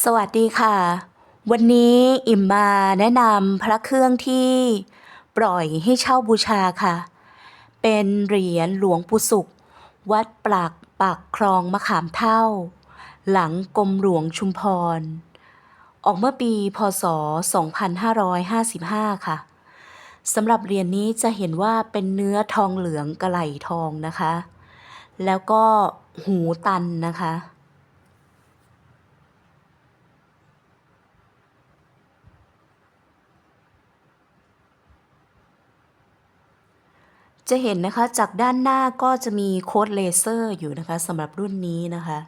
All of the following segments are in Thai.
สวัสดีค่ะ วันนี้อิ่มมาแนะนำพระเครื่องที่ปล่อยให้เช่าบูชาค่ะ เป็นเหรียญหลวงปู่สุข วัดปากปากคลองมะขามเท่า หลังกรมหลวงชุมพร ออกเมื่อปีพศ 2555 ค่ะสำหรับเหรียญนี้จะเห็นว่าเป็นเนื้อทองเหลืองกระไหลทองนะคะ แล้วก็หูตันนะคะ จะเห็นนะคะจากด้านหน้าก็จะมีโค้ดเลเซอร์อยู่นะคะสำหรับรุ่นนี้นะคะ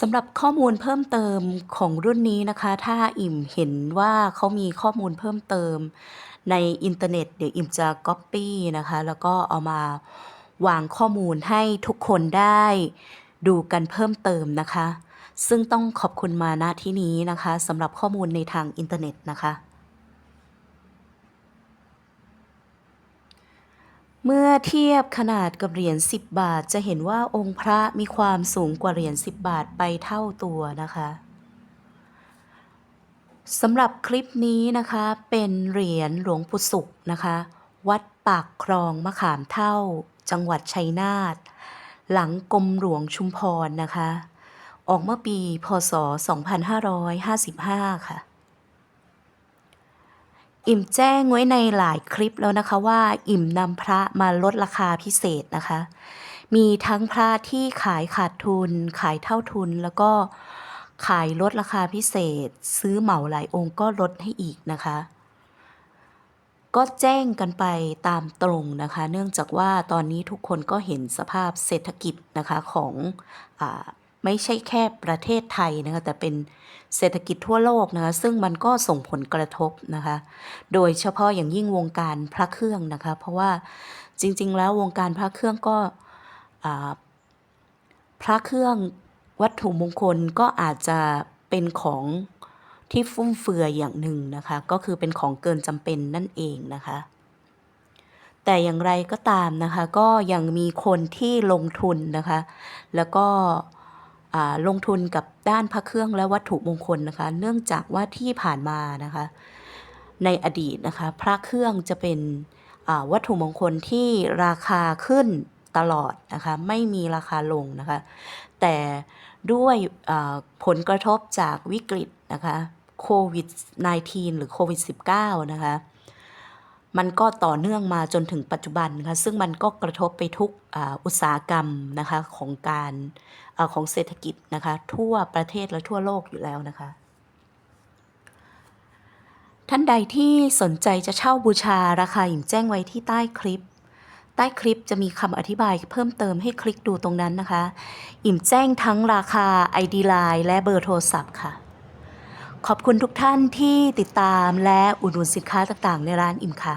สำหรับข้อมูลเพิ่มเติมของรุ่นนี้นะคะ ถ้าอิ่มเห็นว่าเขามีข้อมูลเพิ่มเติม ในอินเทอร์เน็ต เดี๋ยวอิ่มจะก๊อปปี้นะคะ แล้วก็เอามาวางข้อมูลให้ทุกคนได้ดูกันเพิ่มเติมนะคะ ซึ่งต้องขอบคุณมาณที่นี้นะคะสำหรับข้อมูลในทางอินเทอร์เน็ตนะคะ เมื่อเทียบขนาดกับเหรียญ10 บาท จะเห็นว่าองค์พระมีความสูงกว่าเหรียญ10 บาทไปเท่าตัวนะคะสำหรับคลิปนี้นะคะเป็นเหรียญหลวงปู่สุขนะคะ วัดปากคลองมะขามเท่า จังหวัดชัยนาทหลังกรมหลวงชุมพรนะคะ ออกเมื่อปีพศ 2555 ค่ะ อิ่มแจ้งไว้ในหลายคลิปแล้วนะคะว่า อิ่มนำพระมาลดราคาพิเศษนะคะ มีทั้งพระที่ขายขาดทุน ขายเท่าทุนแล้วก็ขายลดราคาพิเศษ ซื้อเหมาหลายองค์ก็ลดให้อีกนะคะ ก็แจ้งกันไปตามตรงนะคะ เนื่องจากว่าตอนนี้ทุกคนก็เห็นสภาพเศรษฐกิจนะคะของอา ไม่ใช่แค่ประเทศไทยนะคะแต่เป็นเศรษฐกิจทั่วโลกนะคะซึ่งมันก็ส่งผลกระทบนะคะ โดยเฉพาะอย่างยิ่งวงการพระเครื่องนะคะ เพราะว่าจริง ๆ แล้ววงการพระเครื่องก็อ่าพระเครื่องวัตถุมงคลก็อาจจะเป็นของที่ฟุ่มเฟือยอย่างหนึ่งนะคะ ก็คือเป็นของเกินจำเป็นนั่นเองนะคะ แต่อย่างไรก็ตามนะคะ ก็ยังมีคนที่ลงทุนนะคะ แล้วก็ ลงทุนกับด้านพระเครื่องและวัตถุมงคลนะคะ เนื่องจากว่าที่ผ่านมานะคะ ในอดีตนะคะ พระเครื่องจะเป็นวัตถุมงคลที่ราคาขึ้นตลอดนะคะ ไม่มีราคาลงนะคะ แต่ด้วยผลกระทบจากวิกฤตนะคะโควิด -19 หรือโควิด -19 นะคะ มันก็ต่อเนื่องมาจนถึงปัจจุบันนะคะซึ่งมันก็กระทบไปทุกอุตสาหกรรมนะคะของการอของเศรษฐกิจนะคะทั่วประเทศและทั่วโลกอยู่แล้วนะคะ ท่านใดที่สนใจจะเช่าบูชาราคาอิ่มแจ้งไว้ที่ใต้คลิป ใต้คลิปจะมีคำอธิบายเพิ่มเติมให้คลิกดูตรงนั้นนะคะอิ่มแจ้งทั้งราคา ID Line และเบอร์โทรศัพท์ค่ะขอบคุณทุกท่านที่ติดตามและอุดหนุนสินค้าต่างๆ ในร้านอิ่มค่ะ